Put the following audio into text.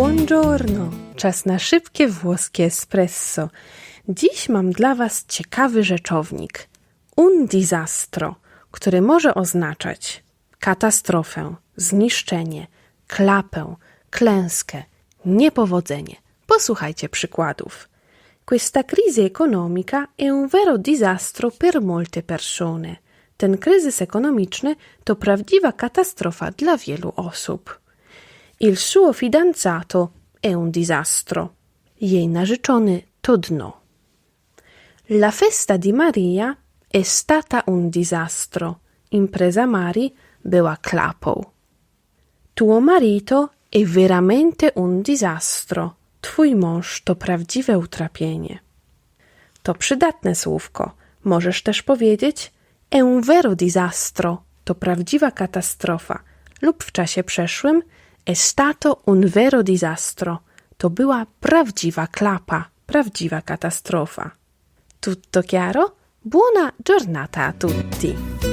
Buongiorno! Czas na szybkie włoskie espresso. Dziś mam dla Was ciekawy rzeczownik. Un disastro, który może oznaczać katastrofę, zniszczenie, klapę, klęskę, niepowodzenie. Posłuchajcie przykładów. Questa crisi economica è un vero disastro per molte persone. Ten kryzys ekonomiczny to prawdziwa katastrofa dla wielu osób. Il suo fidanzato è un disastro. Jej narzeczony to dno. La festa di Maria è stata un disastro. Impreza Marii była klapą. Tuo marito è veramente un disastro. Twój mąż to prawdziwe utrapienie. To przydatne słówko. Możesz też powiedzieć è un vero disastro. To prawdziwa katastrofa. Lub w czasie przeszłym è stato un vero disastro. To była prawdziwa klapa, prawdziwa katastrofa. Tutto chiaro? Buona giornata a tutti!